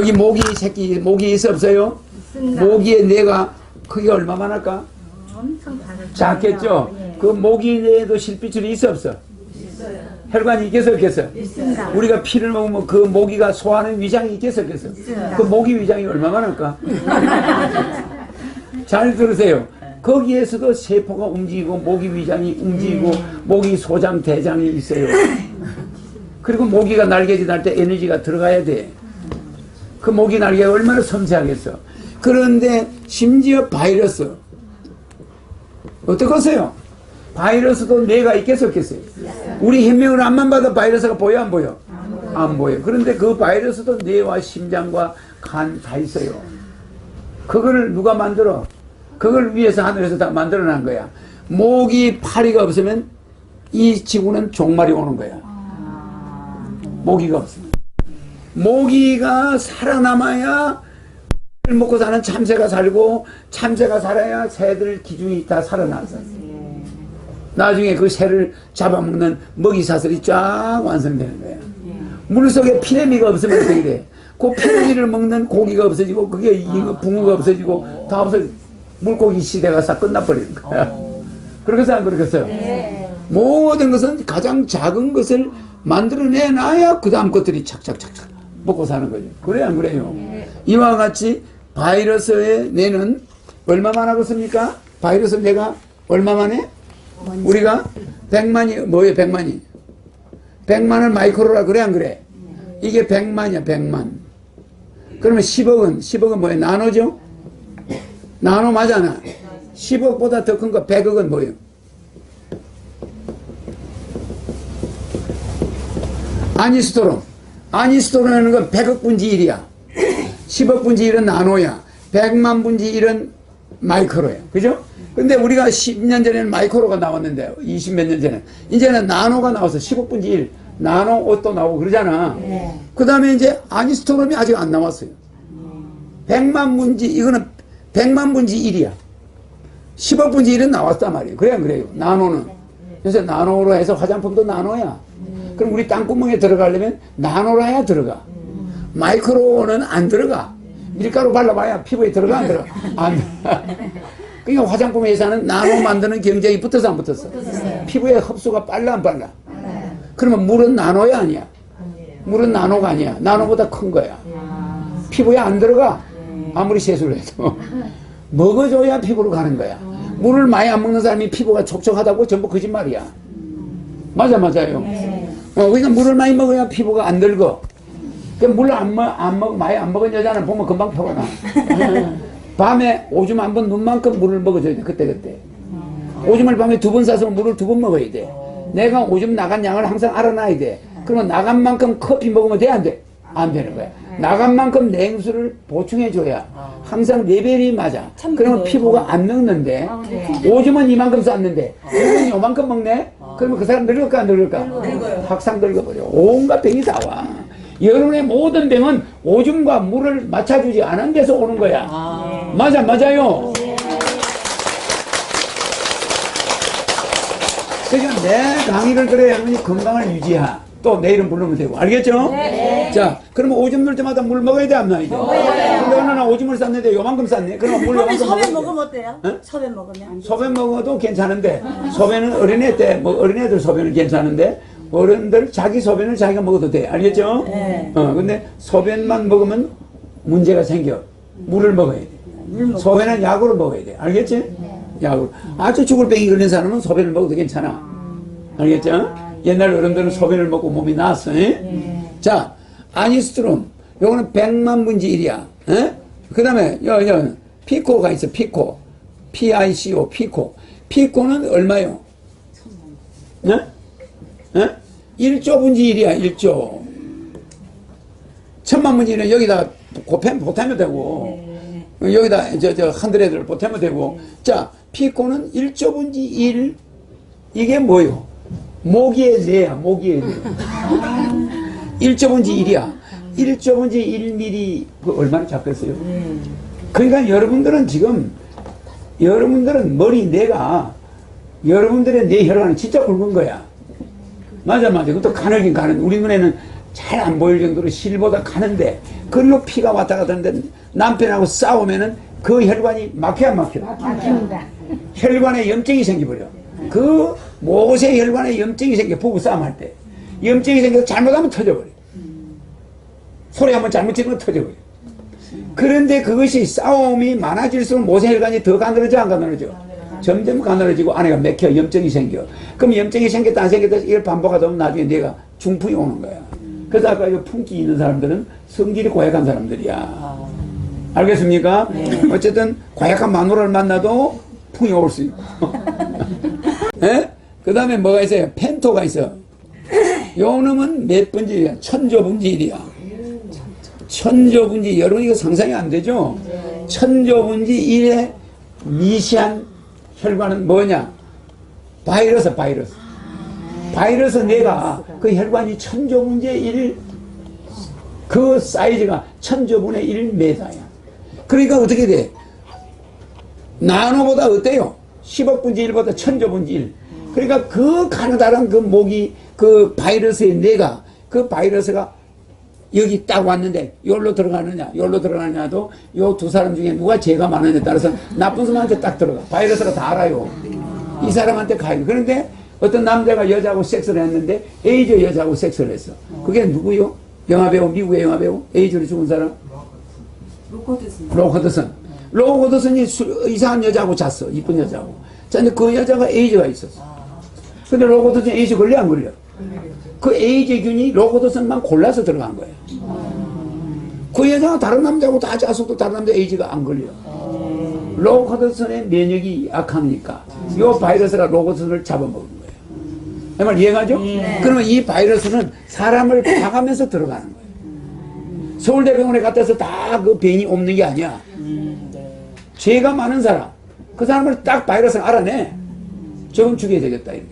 여기 모기 새끼 모기 있어 없어요? 있습니다. 모기의 뇌가 크기가 얼마만 할까? 엄청 작아요. 작겠죠? 예. 그 모기 뇌에도 실핏줄이 있어 없어? 혈관이 있겠어 없겠어? 있습니다. 우리가 피를 먹으면 그 모기가 소화하는 위장이 있겠어 없겠어? 있습니다. 그 모기 위장이 얼마만 할까? 잘 들으세요. 거기에서도 세포가 움직이고 모기 위장이 움직이고 모기 소장 대장이 있어요. 그리고 모기가 날개짓 할때 에너지가 들어가야 돼. 그 모기 날개가 얼마나 섬세하겠어. 그런데 심지어 바이러스 어떡하세요? 바이러스도 뇌가 있겠어 없겠어요? 우리 혈명을 안만 봐도 바이러스가 보여 안 보여? 안 보여. 그런데 그 바이러스도 뇌와 심장과 간 다 있어요. 그거를 누가 만들어? 그걸 위해서 하늘에서 다 만들어 난 거야. 모기 파리가 없으면 이 지구는 종말이 오는 거야. 모기가 없으면. 모기가 살아남아야 을 먹고 사는 참새가 살고 참새가 살아야 새들 기둥이 다 살아나서 나중에 그 새를 잡아먹는 먹이 사슬이 쫙 완성되는 거야. 물속에 피레미가 없으면 어떻게 돼? 그 피레미를 먹는 고기가 없어지고 그게 이거 붕어가 없어지고 다 없어 물고기 시대가 싹 끝나버리는 거야. 그러겠어요 안 그러겠어요? 모든 것은 가장 작은 것을 만들어내놔야 그 다음 것들이 착착착착 먹고 사는 거죠. 그래요 안 그래요? 이와 같이 바이러스의 뇌는 얼마만 하겠습니까? 바이러스 뇌가 얼마만 해? 우리가 100만이 뭐예요 100만이? 100만을 마이크로라 그래 안 그래? 이게 100만이야 100만 그러면 10억은 10억은 뭐예요? 나노죠? 나노 맞잖아 10억보다 더 큰 거 100억은 뭐예요? 아니스토론 아니스토론이라는 건 100억 분지 1이야. 10억 분지 1은 나노야. 100만 분지 1은 마이크로야. 그죠? 근데 우리가 10년 전에는 마이크로가 나왔는데 20 몇 년 전에. 이제는 나노가 나와서 10억 분지 1 나노 옷도 나오고 그러잖아. 그 다음에 이제 아니스토론이 아직 안 나왔어요. 100만 분지 이거는 100만 분지 1이야. 10억 분지 1은 나왔단 말이에요. 그래 안 그래요? 나노는. 그래서 나노로 해서 화장품도 나노야 그럼 우리 땅구멍에 들어가려면 나노로 해야 들어가. 마이크로는 안 들어가. 밀가루 발라봐야 피부에 들어가 안 들어가. 안. 그러니까 화장품 회사는 나노 만드는 경쟁이 붙어서 안 붙었어. 피부에 흡수가 빨라 안 빨라? 그러면 물은 나노야 아니야? 물은 나노가 아니야. 나노보다 큰 거야. 피부에 안 들어가? 아무리 세수를 해도. 먹어줘야 피부로 가는 거야. 물을 많이 안 먹는 사람이 피부가 촉촉하다고 전부 거짓말이야. 맞아 맞아요 어, 그러니까 물을 많이 먹어야 피부가 안 들고 물안 먹, 안 먹, 많이 안 먹은 여자는 보면 금방 표가 나. 밤에 오줌 한 번 눈만큼 물을 먹어줘야 돼, 그때 그때. 오줌을 밤에 두 번 싸서 물을 두 번 먹어야 돼. 내가 오줌 나간 양을 항상 알아놔야 돼. 그러면 나간 만큼 커피 먹으면 돼, 안 돼? 안 되는 거야. 나간 만큼 냉수를 보충해줘야 항상 레벨이 맞아. 그러면 피부가 안 늙는데 오줌은 이만큼 쌌는데 오줌은 요만큼 먹네? 그러면 그 사람 늙을까 안 늙을까? 확상 늙어버려. 온갖 병이 다 와. 여론의 모든 병은 오줌과 물을 맞춰주지 않은 데서 오는 거야. 맞아, 맞아요. 그러니까 내 강의를 들어야 여러분이 건강을 유지하. 또 내일은 부르면 되고. 알겠죠? 자, 그러면 오줌 넣을 때마다 물 먹어야 돼, 안 돼? 근데 어느 날 오줌을 쌌는데 요만큼 쌌네. 그러면 물 요만큼 소변. 먹으면 어때요? 어? 소변 먹으면 소변 먹어도 괜찮은데 소변은 어린애 때 뭐 어린애들 소변은 괜찮은데 어른들 자기 소변을 자기가 먹어도 돼 알겠죠? 네. 어 근데 소변만 먹으면 문제가 생겨 물을 먹어야 돼 소변은 약으로 먹어야 돼 알겠지? 약으로 아주 죽을 병이 걸린 사람은 소변을 먹어도 괜찮아 알겠죠? 옛날 어른들은 소변을 먹고 몸이 나았어 자 아니스트롬 요거는 100만 분지 1이야 그 다음에 여, 여, 피코가 있어 피코. PICO 피코. 피코는 얼마요? 네? 네? 1조 분지 1이야 1조. 천만 분지 1은 여기다 곱하면 보태면 되고. 여기다 저, 저 한드레드를 보태면 되고. 자 피코는 1조 분지 1 이게 뭐요? 모기의 뇌야 모기의 뇌 1조 분지 1이야 1조 분지 1mm 그 얼마나 작겠어요? 그러니까 여러분들은 지금 여러분들은 머리 뇌가 여러분들의 뇌 혈관은 진짜 굵은 거야. 맞아 맞아. 그것도 가늘긴 가늘. 우리 눈에는 잘 안 보일 정도로 실보다 가는데 그걸로 피가 왔다 갔다 하는데 남편하고 싸우면은 그 혈관이 막혀 안 막혀? 막힙니다. 혈관에 염증이 생겨버려. 그 모세 혈관에 염증이 생겨 부부 싸움 할 때 염증이 생겨서 잘못하면 터져버려. 소리 한번 잘못 지르면 터져버려. 그런데 그것이 싸움이 많아질수록 모세 혈관이 더 가늘어져 안 가늘어져? 점점 가늘어지고 안에가 맥혀 염증이 생겨. 그럼 염증이 생겼다 안 생겼다 이걸 반복하다 보면 나중에 내가 중풍이 오는 거야. 그래서 아까 이 풍기 있는 사람들은 성질이 고약한 사람들이야. 알겠습니까? 어쨌든 고약한 마누라를 만나도 풍이 올 수 있고. 예? 그 다음에 뭐가 있어요? 펜토가 있어. 요 놈은 몇 번지야? 천조분지일이야. 천조분지, 여러분 이거 상상이 안 되죠? 천조분지 1의 미시한 혈관은 뭐냐? 바이러스, 바이러스. 바이러스 내가 그 혈관이 천조분지의 1, 그 사이즈가 천조분의 1m야. 그러니까 어떻게 돼? 나노보다 어때요? 10억 분지 1보다 천조분지 1. 그러니까 그 가느다란 그 목이 그 바이러스의 뇌가 그 바이러스가 여기 딱 왔는데 여기로 들어가느냐 여기로 들어가느냐도 요 두 사람 중에 누가 죄가 많느냐에 따라서 나쁜 사람한테 딱 들어가 바이러스가 다 알아요 이 사람한테 가요 그런데 어떤 남자가 여자하고 섹스를 했는데 에이즈 여자하고 섹스를 했어 그게 누구요? 영화배우 미국의 영화배우 에이즈로 죽은 사람 로커드슨. 로커드슨이 수- 이상한 여자하고 잤어. 이쁜 여자하고. 자, 근데 그 여자가 에이즈가 있었어. 근데 로커드슨 에이즈 걸려, 안 걸려? 그 에이즈균이 로커드슨만 골라서 들어간 거야. 그 여자가 다른 남자하고 다 잤어도 다른 남자 에이즈가 안 걸려. 로커드슨의 면역이 약하니까 이 바이러스가 로커드슨을 잡아먹은 거예요. 내말 이해가죠? 그러면 이 바이러스는 사람을 파가면서 들어가는 거예요. 서울대병원에 갔다 서 다 그 병이 없는 게 아니야. 죄가 많은 사람. 그 사람을 딱 바이러스를 알아내. 저건 죽여야 되겠다. 이렇게.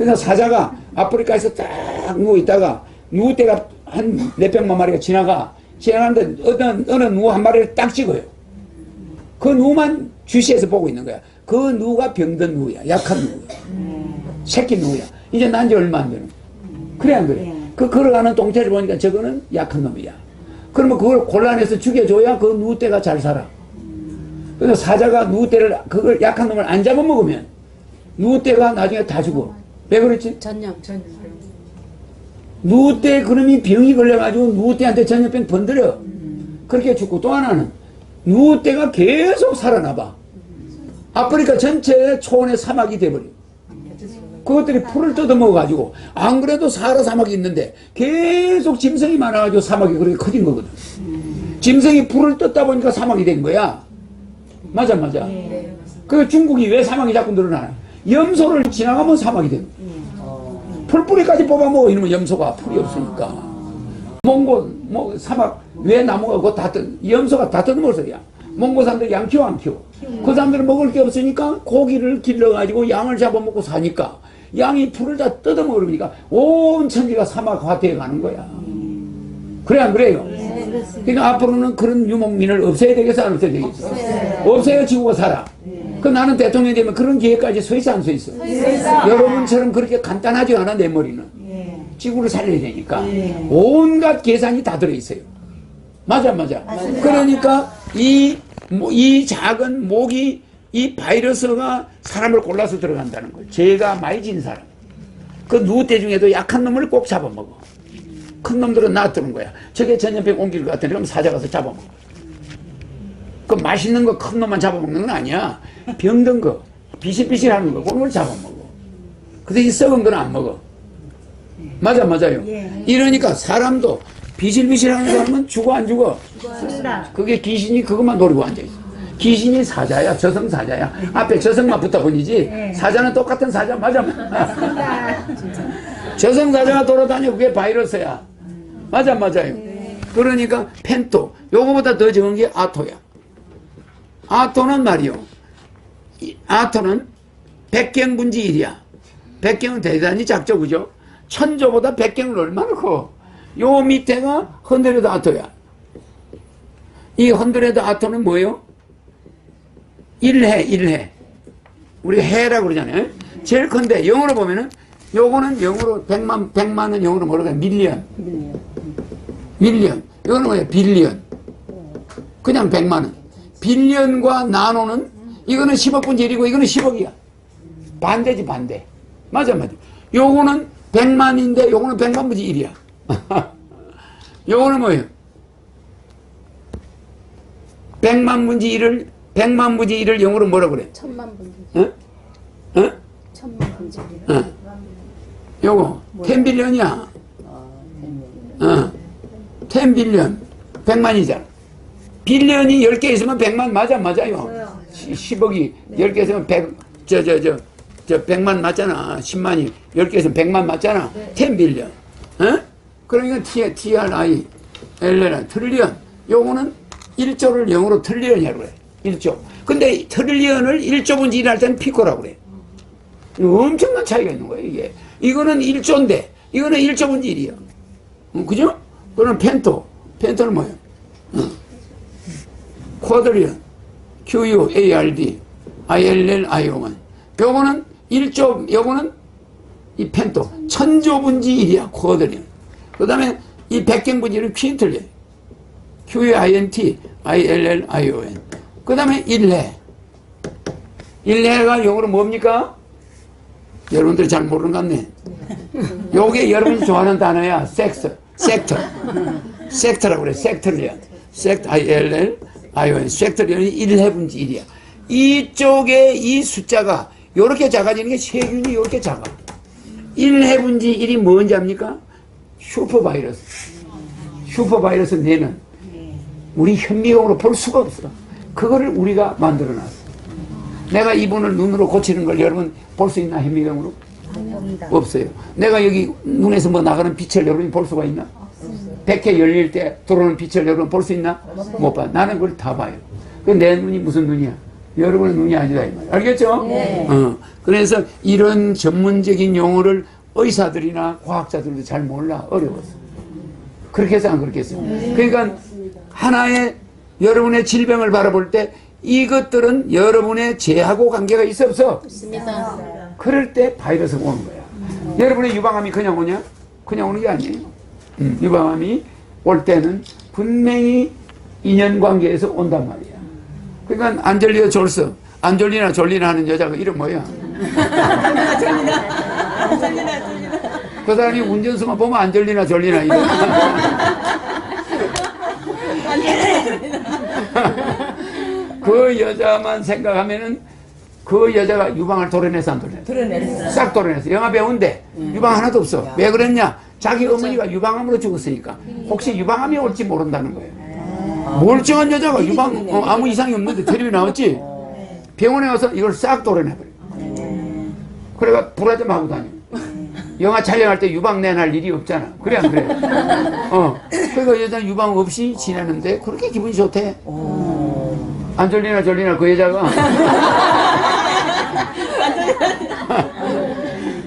그래서 사자가 아프리카에서 딱 누워 있다가 누구 때가 한 몇백만 마리가 지나가. 지나가는데 어떤, 어느 누구 한 마리를 딱 찍어요. 그 누만 주시해서 보고 있는 거야. 그 누가 병든 누야. 약한 누야. 새끼 누야. 이제 난 지 얼마 안 되는. 그래 안 그래? 그 걸어가는 동태를 보니까 저거는 약한 놈이야. 그러면 그걸 곤란해서 죽여줘야 그 누때가 잘 살아. 그래서 사자가 누때를 그걸 약한 놈을 안 잡아먹으면 누때가 나중에 다 죽어. 왜 그랬지? 전염. 누때 그놈이 병이 걸려가지고 누때한테 전염병 번들어. 그렇게 죽고 또 하나는 누때가 계속 살아나봐. 아프리카 전체 초원의 사막이 돼버려. 그것들이 풀을 뜯어먹어가지고 안 그래도 사하라 사막이 있는데 계속 짐승이 많아가지고 사막이 그렇게 커진 거거든. 짐승이 풀을 뜯다 보니까 사막이 된 거야. 맞아 맞아. 그 중국이 왜 사막이 자꾸 늘어나나? 염소를 지나가면 사막이 된 거야. 풀뿌리까지 뽑아먹어 이러면 염소가 풀이 없으니까. 몽고 뭐 사막 왜 나무가 그거 다 뜯, 염소가 다 뜯어먹어서야. 몽고 사람들 양 키워 안 키워. 그 사람들은 먹을 게 없으니까 고기를 길러가지고 양을 잡아먹고 사니까 양이 풀을 다 뜯어먹으니까 온 천지가 사막 화태에 가는 거야. 그래 안 그래요? 그러니까 앞으로는 그런 유목민을 없애야 되겠어 안 없애야 되겠어? 없애야 지구가 살아. 그 나는 대통령이 되면 그런 기회까지 서 있어 안 서 있어? 여러분처럼 그렇게 간단하지 않아 내 머리는. 지구를 살려야 되니까 온갖 계산이 다 들어있어요. 맞아 맞아. 그러니까 이, 모- 이 작은 목이 이 바이러스가 사람을 골라서 들어간다는 거예요. 죄가 많이 진 사람. 그 누때 중에도 약한 놈을 꼭 잡아먹어. 큰 놈들은 놔두는 거야. 저게 전염병 옮길 것 같으니 그럼 사자 가서 잡아먹어. 그 맛있는 거 큰 놈만 잡아먹는 건 아니야. 병든 거, 비실비실 하는 거, 그런 걸 잡아먹어. 그 대신 썩은 거는 안 먹어. 맞아, 맞아요. 이러니까 사람도 비실비실 하는 사람은 죽어, 안 죽어? 그게 귀신이 그것만 노리고 앉아있어. 귀신이 사자야, 저승사자야. 앞에 저승만 붙어 보이지. 사자는 똑같은 사자, 맞아. 저승사자가 돌아다녀, 그게 바이러스야. 맞아, 맞아요. 그러니까 펜토. 요거보다 더 적은 게 아토야. 아토는 말이요. 이 아토는 백경분지 1이야. 백경은 대단히 작죠, 그죠? 천조보다 백경은 얼마나 커? 요 밑에가 헌드레드 아토야. 이 헌드레드 아토는 뭐예요? 1해, 1해. 우리 해라고 그러잖아요. 제일 큰데, 영어로 보면은 요거는 영어로 100만, 100만은 영어로 뭐라고 해? 밀리언. 밀리언. 밀리언. 이거는 뭐야? 빌리언. 그냥 100만 원. 빌리언과 나노는 이거는 10억분지 1이고 이거는 10억이야. 반대지 반대. 맞아 맞아. 요거는 100만인데 요거는 100만 분지 1이야. 요거는 뭐예요? 100만 분지 1을 100만 분지 1을 영어로 뭐라 그래? 천만 분지. 어? 어? 천만 분지. 어. 요거 10빌리언이야. 아, 됐네. 어. 10빌리언. 100만이잖아. 빌리언이 10개 있으면 100만 맞아, 맞아요. 10억이 10개 있으면 100, 저, 저, 저, 저 100만 맞잖아. 10만이 10개 있으면 100만 맞잖아. 10 빌리언. 어? 그러니까 T, TRI, LL은 트릴리언. 요거는 1조를 영어로 트릴리언이라고 그래. 1조. 근데 트릴리언을 1조 분지 1할 때는 피코라고 그래. 엄청난 차이가 있는 거예요, 이게. 이거는 1조인데, 이거는 1조 분지 1이야. 어, 그죠? 그거는 펜토. 펜토는 뭐예요? 어. 쿼드리언. QUARD. ILL, IO1. 요거는 1조, 요거는 이 펜토. 천조분지 1이야, 쿼드리언. 그 다음에 이 백경분지는 퀸틀리언. QUINT, ILL, ION. 그 다음에 1회. 1회가 영어로 뭡니까? 여러분들이 잘 모르는 것 같네. 요게 여러분이 좋아하는 단어야. 섹터. 섹터. 섹터라고 그래. 섹터리언. 섹터, ILL, ION. 섹터리언이 1회분지 1이야. 이쪽에 이 숫자가 요렇게 작아지는 게 세균이 요렇게 작아. 1회분지 1이 뭔지 압니까? 슈퍼바이러스. 슈퍼바이러스 내는 우리 현미경으로 볼 수가 없어. 그거를 우리가 만들어 놨어. 내가 이분을 눈으로 고치는 걸 여러분 볼 수 있나 현미경으로? 없어요. 내가 여기 눈에서 뭐 나가는 빛을 여러분이 볼 수가 있나? 백해 열릴 때 들어오는 빛을 여러분 볼 수 있나? 못 봐. 나는 그걸 다 봐요. 그 내 눈이 무슨 눈이야? 여러분의 눈이 아니다 이 말이야. 알겠죠? 어. 그래서 이런 전문적인 용어를 의사들이나 과학자들도 잘 몰라 어려워서. 그렇게 해서 안 그렇게 했어요. 그러니까 하나의 여러분의 질병을 바라볼 때 이것들은 여러분의 죄하고 관계가 있어 없어? 있습니다. 그럴 때 바이러스가 오는 거야. 여러분의 유방암이 그냥 오냐? 그냥 오는 게 아니에요. 음, 유방암이 올 때는 분명히 인연 관계에서 온단 말이야. 그러니까 안젤리나 졸스, 안젤리나 졸리나 하는 여자가 이름 뭐야? 그 사람이 운전수만 보면 안젤리나 졸리나 이래. 그 여자만 생각하면은 그 여자가 유방을 도려내서 안 도려냈어? 드러냈어. 싹 도려냈어. 영화 배우인데 유방 하나도 없어. 왜 그랬냐? 자기 어머니가 유방암으로 죽었으니까 혹시 유방암이 올지 모른다는 거예요. 멀쩡한 여자가 유방 어, 아무 이상이 없는데 텔레비 나왔지? 병원에 와서 이걸 싹 도려내버려. 그래가 불화좀 하고 다녀. 영화 촬영할 때 유방 내날 일이 없잖아. 그래 안 그래? 어. 그러니까 여자 유방 없이 지내는데 그렇게 기분이 좋대. 안졸리나 졸리나 그 여자가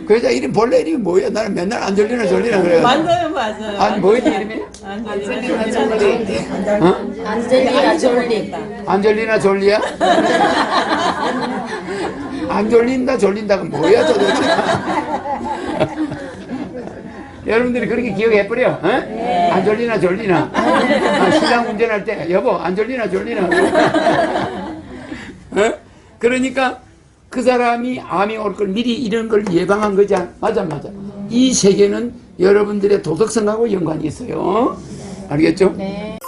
그 여자 이름 본래 이름이 뭐야? 나는 맨날 안졸리나 졸리나 그래. 맞아요, 맞아요. 아니 뭐였지 이름이? 안젤리나 졸리. 어? 안젤리나 졸리. 안졸리나 졸리야? 안 졸린다 졸린다가 뭐야 도대체? 여러분들이 그렇게 기억해버려. 어? 안 졸리나 졸리나. 아, 시장 운전할 때 여보 안 졸리나 졸리나. 어? 그러니까 그 사람이 암이 올 걸 미리 이런 걸 예방한 거지. 않- 맞아 맞아. 이 세계는 여러분들의 도덕성하고 연관이 있어요. 알겠죠? 네.